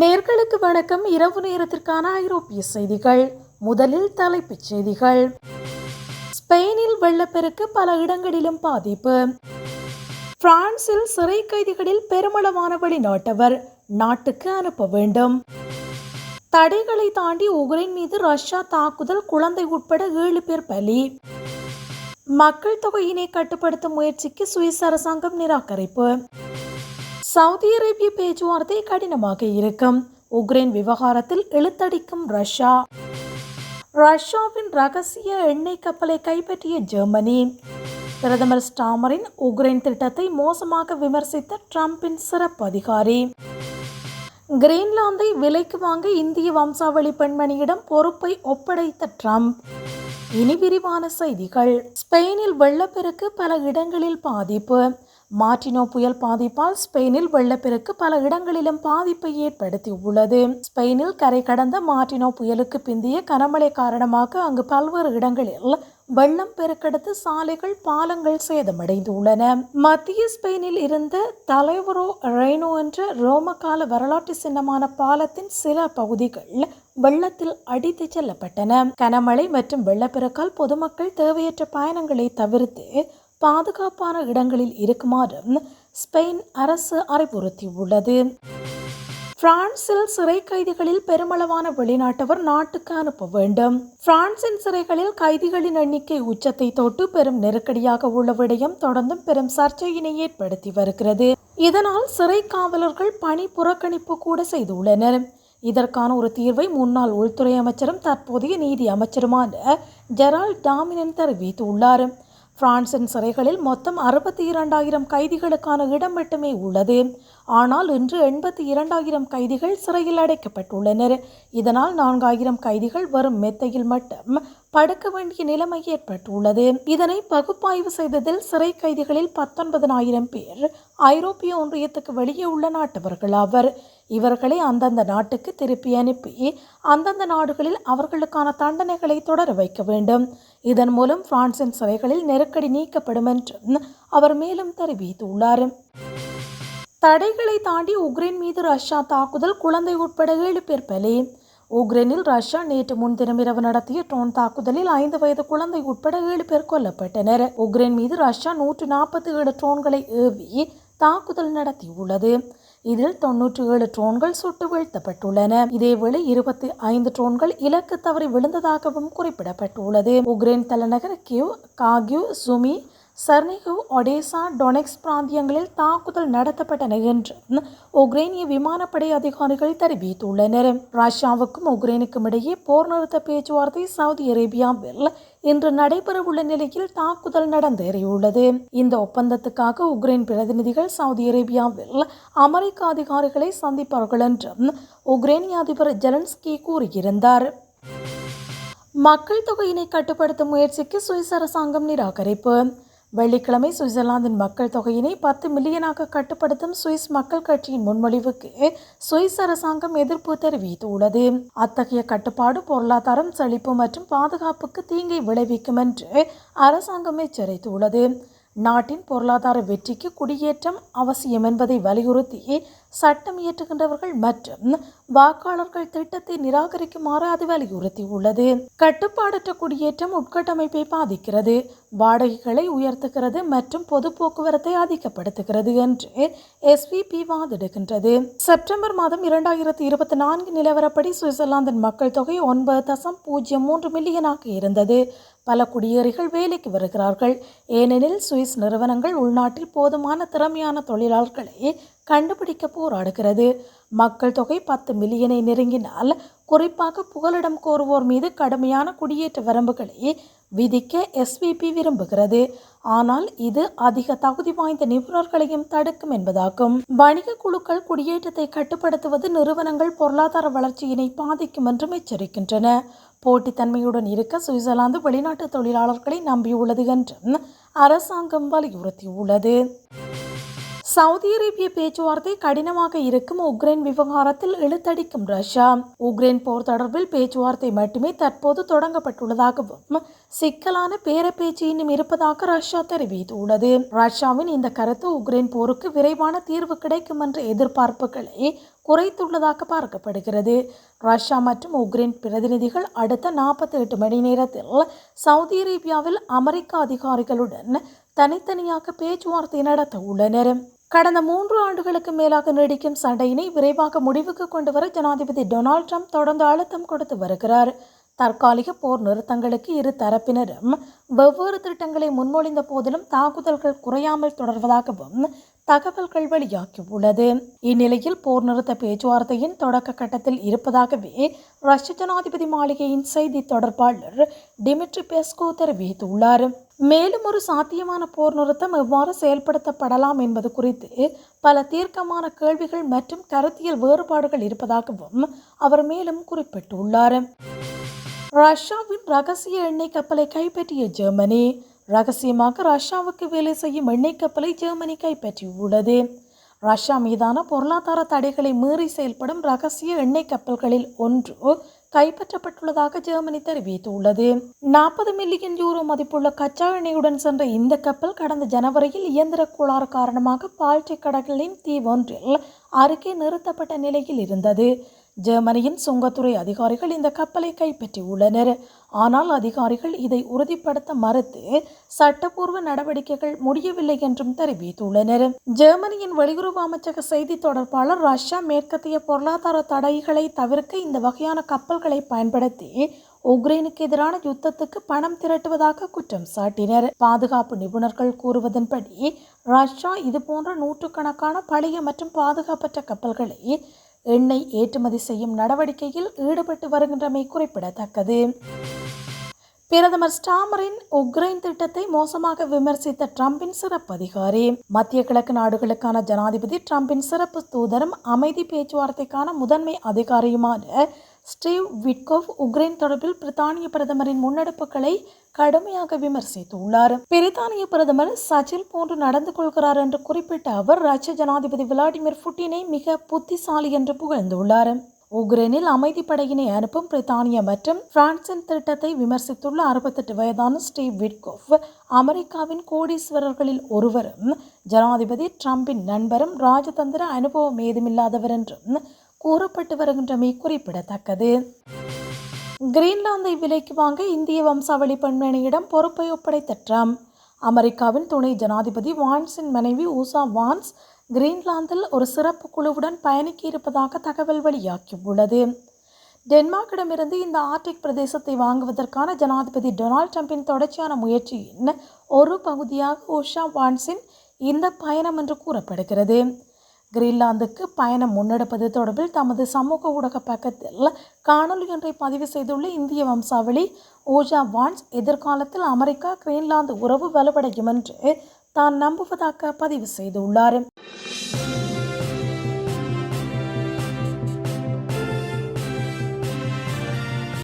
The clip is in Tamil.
நேர்களுக்கு வணக்கம். இரவு நேரத்திற்கான ஐரோப்பிய செய்திகள். முதலில் தலைப்புச் செய்திகள். ஸ்பெயினில் வெள்ளப்பெருக்கு பல இடங்களிலும் பாதிப்பு. பிரான்சில் சிறை கைதிகளில் பெருமளவான வெளிநாட்டவர் நாட்டுக்கு அனுப்ப வேண்டும். தடைகளை தாண்டி உக்ரைன் மீது ரஷ்யா தாக்குதல் குழந்தை உட்பட ஏழு பேர் பலி. மக்கள் தொகையினை கட்டுப்படுத்தும் முயற்சிக்கு சுவிஸ் அரசாங்கம் நிராகரிப்பு. சவுதி அரேபிய பேச்சுவார்த்தை கடினமாக இருக்கும். உக்ரைன் விவகாரத்தில் இழுத்தடிக்கும் ரஷ்யா. ரஷ்யாவின் ரகசிய எண்ணெய் கப்பலை கைப்பற்றிய ஜெர்மனி. பிரதமர் ஸ்டாமரின் உக்ரைன் திட்டத்தை மோசமாக விமர்சித்த ட்ரம்பின் சிறப்பு அதிகாரி. கிரீன்லாந்தை விலைக்கு வாங்க இந்திய வம்சாவளி பெண்மணியிடம் பொறுப்பை ஒப்படைத்த ட்ரம்ப். இனி விரிவான செய்திகள். ஸ்பெயினில் வெள்ளப்பெருக்கு பல இடங்களில் பாதிப்பு. மார்டினோ புயல் பாதிப்பால் ஸ்பெயினில் வெள்ளப்பெருக்கு பல இடங்களிலும் பாதிப்பை ஏற்படுத்தியுள்ளது. ஸ்பெயினில் கரை கடந்த மார்டினோ புயலுக்கு பிந்திய கனமழை காரணமாக அங்கு பல்வேறு இடங்களில் வெள்ளம் பெருக்கெடுத்து சாலைகள் பாலங்கள் சேதமடைந்துள்ளன. மத்திய ஸ்பெயினில் இருந்த தலைவரோ ரெய்னோ என்ற ரோமகால வரலாற்று சின்னமான பாலத்தின் சில பகுதிகள் வெள்ளத்தில் அடித்து செல்லப்பட்டன. கனமழை மற்றும் வெள்ளப்பெருக்கால் பொதுமக்கள் தேவையற்ற பயணங்களை தவிர்த்து பாதுகாப்பான இடங்களில் இருக்குமாறு ஸ்பெயின் அரசு அறிவுறுத்தியுள்ளது. பிரான்சில் சிறை கைதிகளில் பெருமளவான வெளிநாட்டவர் நாட்டுக்கு அனுப்ப வேண்டும். பிரான்சின் சிறைகளில் கைதிகளின் எண்ணிக்கை உச்சத்தை தொட்டு பெரும் நெருக்கடியாக உள்ள விடயம் தொடர்ந்தும் பெரும் சர்ச்சையினை ஏற்படுத்தி வருகிறது. இதனால் சிறை காவலர்கள் பணி புறக்கணிப்பு கூட செய்துள்ளனர். இதற்கான ஒரு தீர்வை முன்னாள் உள்துறை அமைச்சரும் தற்போதைய நீதி அமைச்சருமான ஜெரால் டாமினன் தெரிவித்துள்ளார். பிரான்சின் சிறைகளில் மொத்தம் அறுபத்தி இரண்டாயிரம் கைதிகளுக்கான இடம் மட்டுமே உள்ளது. ஆனால் இன்று எண்பத்தி இரண்டாயிரம் கைதிகள் சிறையில் அடைக்கப்பட்டுள்ளனர். இதனால் நான்காயிரம் கைதிகள் வரும் மெத்தையில் மட்டும் படுக்க வேண்டிய நிலைமை ஏற்பட்டுள்ளது. இதனை பகுப்பாய்வு செய்ததில் சிறை கைதிகளில் பத்தொன்பதனாயிரம் பேர் ஐரோப்பிய ஒன்றியத்துக்கு வெளியே உள்ள நாட்டவர்கள் ஆவர். இவர்களை அந்தந்த நாட்டுக்கு திருப்பி அனுப்பி அந்தந்த நாடுகளில் அவர்களுக்கான தண்டனைகளை தொடர வைக்க வேண்டும். இதன் மூலம் பிரான்சின் சபைகளில் நெருக்கடி நீக்கப்படும் என்றும் அவர் மேலும் தெரிவித்துள்ளார். தடைகளை தாண்டி உக்ரைன் மீது ரஷ்யா தாக்குதல் குழந்தை உட்பட ஏழு பேர் பலி. உக்ரைனில் ரஷ்யா நேற்று முன்தினம் இரவு நடத்திய ட்ரோன் தாக்குதலில் ஐந்து வயது குழந்தை உட்பட ஏழு பேர் கொல்லப்பட்டனர். உக்ரைன் மீது ரஷ்யா நூற்று நாற்பத்தி ஏழு ட்ரோன்களை ஏவி தாக்குதல் நடத்தியுள்ளது. இதில் தொன்னூற்றி ஏழு ட்ரோன்கள் சுட்டு வீழ்த்தப்பட்டுள்ளன. இதேவேளை இருபத்தி ஐந்து ட்ரோன்கள் இலக்கு தவறி விழுந்ததாகவும் குறிப்பிடப்பட்டுள்ளது. உக்ரைன் தலைநகர் கியூ காகியூ சுமி சர்னிகு ஒடேசா டொனெக்ஸ் பிராந்தியங்களில் தாக்குதல் நடத்தப்பட்டன என்று உக்ரைனிய விமானப்படை அதிகாரிகள் தெரிவித்துள்ளனர். ரஷ்யாவுக்கும் உக்ரைனுக்கும் இடையே போர் நிறுத்த பேச்சுவார்த்தை சவுதி அரேபியாவில் இன்று நடைபெறவுள்ள நிலையில் தாக்குதல் நடந்தேறியுள்ளது. இந்த ஒப்பந்தத்துக்காக உக்ரைன் பிரதிநிதிகள் சவுதி அரேபியாவில் அமெரிக்க அதிகாரிகளை சந்திப்பார்கள் என்றும் உக்ரைனிய அதிபர் ஜெலன்ஸ்கி கூறியிருந்தார். மக்கள் தொகையினை கட்டுப்படுத்தும் முயற்சிக்கு சுவிஸ் அரசாங்கம் நிராகரிப்பு. வெள்ளிக்கிழமை சுவிட்சர்லாந்தின் மக்கள் தொகையினை பத்து மில்லியனாக கட்டுப்படுத்தும் சுவிஸ் மக்கள் கட்சியின் முன்மொழிவுக்கு சுவிஸ் அரசாங்கம் எதிர்ப்பு தெரிவித்துள்ளது. அத்தகைய கட்டுப்பாடு பொருளாதாரம் செழிப்பு மற்றும் பாதுகாப்புக்கு தீங்கை விளைவிக்கும் என்று அரசாங்கம் எச்சரித்துள்ளது. நாட்டின் பொருளாதார வெற்றிக்கு குடியேற்றம் அவசியம் என்பதை வலியுறுத்தி சட்டம் இயற்றுகின்றவர்கள் மற்றும் வாக்காளர்கள் திட்டத்தை நிராகரிக்குமாறு அது வலியுறுத்தியுள்ளது. கட்டுப்பாடற்ற குடியேற்றம் உட்கட்டமைப்பை பாதிக்கிறது. வாடகைகளை உயர்த்துகிறது மற்றும் பொது போக்குவரத்தை அதிகப்படுத்துகிறது என்று எஸ்விபி வாதிடுகின்றது. செப்டம்பர் மாதம் இரண்டாயிரத்தி இருபத்தி நான்கு நிலவரப்படி சுவிட்சர்லாந்தின் மக்கள் தொகை ஒன்பது தசம் பூஜ்ஜியம் மூன்று மில்லியனாக இருந்தது. பல குடியேறிகள் வேலைக்கு வருகிறார்கள். ஏனெனில் சுவிஸ் நிறுவனங்கள் உள்நாட்டில் போதுமான திறமையான தொழிலாளர்களை கண்டுபிடிக்க போராடுகிறது. மக்கள் தொகை பத்து மில்லியனை நெருங்கினால் குறிப்பாக புகலிடம் கோருவோர் மீது கடுமையான குடியேற்ற வரம்புகளை விதிக்க எஸ்விபி விரும்புகிறது. ஆனால் இது அதிக தகுதி வாய்ந்த நிபுணர்களையும் தடுக்கும் என்பதாகும். வணிக குழுக்கள் குடியேற்றத்தை கட்டுப்படுத்துவது நிறுவனங்கள் பொருளாதார வளர்ச்சியினை பாதிக்கும் என்றும் எச்சரிக்கின்றன. போட்டித்தன்மையுடன் இருக்க சுவிட்சர்லாந்து வெளிநாட்டு தொழிலாளர்களை நம்பியுள்ளது என்றும் அரசாங்கம் வலியுறுத்தியுள்ளது. சவுதி அரேபிய பேச்சுவார்த்தை கடினமாக இருக்கும் உக்ரைன் விவகாரத்தில் இழுத்தடிக்கும் ரஷ்யா. உக்ரைன் போர் தொடர்பில் பேச்சுவார்த்தை மட்டுமே தற்போது தொடங்கப்பட்டுள்ளதாகவும் சிக்கலான பேரப்பேச்சு இன்னும் இருப்பதாக ரஷ்யா தெரிவித்துள்ளது. ரஷ்யாவின் இந்த கருத்து உக்ரைன் போருக்கு விரைவான தீர்வு கிடைக்கும் என்ற எதிர்பார்ப்புகளை குறைத்துள்ளதாக பார்க்கப்படுகிறது. ரஷ்யா மற்றும் உக்ரைன் பிரதிநிதிகள் அடுத்த நாற்பத்தி எட்டு மணி நேரத்தில் சவுதி அரேபியாவில் அமெரிக்க அதிகாரிகளுடன் தனித்தனியாக பேச்சுவார்த்தை நடத்த உள்ளனர் கடந்த மூன்று ஆண்டுகளுக்கு மேலாக நீடிக்கும் சண்டையினை விரைவாக முடிவுக்கு கொண்டு வர ஜனாதிபதி டொனால்ட் ட்ரம்ப் தொடர்ந்து அழுத்தம் கொடுத்து வருகிறார். தற்காலிக போர் நிறுத்தங்களுக்கு இரு தரப்பினரும் வெவ்வேறு திட்டங்களை முன்மொழிந்த போதிலும் தாக்குதல்கள் குறையாமல் தொடர்வதாகவும் தகவல்கள் வெளியாகியுள்ளது. இந்நிலையில் போர் நிறுத்த பேச்சுவார்த்தையின் தொடக்க கட்டத்தில் இருப்பதாகவே ரஷ்ய ஜனாதிபதி மாளிகையின் செய்தி தொடர்பாளர் டிமிட்ரி பெஸ்கோ தெரிவித்துள்ளார். மேலும் ஒரு சாத்தியமான போர் நிறுத்தம் எவ்வாறு செயல்படுத்தப்படலாம் என்பது குறித்து பல தீர்க்கமான கேள்விகள் மற்றும் கருத்தியல் வேறுபாடுகள் இருப்பதாகவும் அவர் மேலும் குறிப்பிட்டுள்ளார். ரஷ்யாவின் ரகசிய எண்ணெய் கப்பலை கைப்பற்றிய ஜெர்மனி ரகசியமாக ரஷ்யாவுக்கு வேலை செய்யும் எண்ணெய் கப்பலை ஜெர்மனி கைப்பற்றியுள்ளது. ரஷ்யா மீதான பொருளாதார தடைகளை மீறி செயல்படும் ரகசிய எண்ணெய் கப்பல்களில் ஒன்று கைப்பற்றப்பட்டுள்ளதாக ஜெர்மனி தெரிவித்துள்ளது. நாற்பது மில்லியன் யூரோ மதிப்புள்ள கச்சா எண்ணெயுடன் சென்ற இந்த கப்பல் கடந்த ஜனவரியில் இயந்திர கோளாறு காரணமாக பால்டிக் கடல்களின் தீவொன்றில் அருகே நிறுத்தப்பட்ட நிலையில் இருந்தது. ஜெர்மனியின் சுங்கத்துறை அதிகாரிகள் இந்த கப்பலை கைப்பற்றியுள்ளனர். ஆனால் அதிகாரிகள் இதை உறுதிப்படுத்த மறுத்து சட்டப்பூர்வ நடவடிக்கைகள் முடியவில்லை என்றும் தெரிவித்துள்ளனர். ஜெர்மனியின் வெளியுறவு அமைச்சக செய்தி தொடர்பாளர் ரஷ்யா மேற்கத்திய பொருளாதார தடைகளை தவிர்க்க இந்த வகையான கப்பல்களை பயன்படுத்தி உக்ரைனுக்கு எதிரான யுத்தத்துக்கு பணம் திரட்டுவதாக குற்றம் சாட்டினர். பாதுகாப்பு நிபுணர்கள் கூறுவதன்படி ரஷ்யா இதுபோன்ற நூற்றுக்கணக்கான பழைய மற்றும் பாதுகாப்பற்ற கப்பல்களை எண்ணெய் ஏற்றுமதி செய்யும் நடவடிக்கையில் ஈடுபட்டு வருகின்றமை குறிப்பிடத்தக்கது. பிரதமர் ஸ்டாமரின் உக்ரைன் திட்டத்தை மோசமாக விமர்சித்த ட்ரம்பின் சிறப்பு அதிகாரி. மத்திய கிழக்கு நாடுகளுக்கான ஜனாதிபதி ட்ரம்பின் சிறப்பு தூதரும் அமைதி பேச்சுவார்த்தைக்கான முதன்மை அதிகாரியுமான ஸ்டீவ் விட்கோவ் உக்ரைன் தொடர்பில் பிரித்தானிய பிரதமரின் முன்னெடுப்புகளை கடுமையாக விமர்சித்துள்ளார். பிரித்தானிய பிரதமர் சச்சில் போன்று நடந்து கொள்கிறார் என்று குறிப்பிட்ட அவர் ரஷ்ய ஜனாதிபதி விளாடிமிர் புட்டினை மிக புத்திசாலி என்று புகழ்ந்துள்ளார். உக்ரைனில் அமைதி படையினை அனுப்பும் பிரித்தானிய மற்றும் பிரான்சின் திட்டத்தை விமர்சித்துள்ள அறுபத்தெட்டு வயதான ஸ்டீவ் விட்கோஃப் அமெரிக்காவின் கோடீஸ்வரர்களில் ஒருவரும் ஜனாதிபதி ட்ரம்பின் நண்பரும் ராஜதந்திர அனுபவம் ஏதுமில்லாதவர் என்றும் கூறப்பட்டு வருகின்றமை குறிப்பிடத்தக்கது. கிரீன்லாந்தை விலைக்கு வாங்க இந்திய வம்சாவளி பெண்மணியிடம் பொறுப்பை ஒப்படைத்த ட்ரம்ப். அமெரிக்காவின் துணை ஜனாதிபதி வான்ஸின் மனைவி ஊசா வான்ஸ் கிரீன்லாந்தில் ஒரு சிறப்பு குழுவுடன் பயணிக்க இருப்பதாக தகவல் வெளியாகியுள்ளது. டென்மார்க்கிடமிருந்து இந்த ஆர்டிக் பிரதேசத்தை வாங்குவதற்கான ஜனாதிபதி டொனால்ட் ட்ரம்பின் தொடர்ச்சியான முயற்சியின் ஒரு பகுதியாக உஷா வான்ஸின் இந்த பயணம் என்று கூறப்படுகிறது. கிரீன்லாந்துக்கு பயணம் முன்னெடுப்பது தொடர்பில் தமது சமூக ஊடக பக்கத்தில் காணொலி ஒன்றை பதிவு செய்துள்ள இந்திய வம்சாவளி ஓஜா வான்ஸ் எதிர்காலத்தில் அமெரிக்கா கிரீன்லாந்து உறவு வலுவடையும் என்று தான் நம்புவதாக பதிவு செய்துள்ளார்.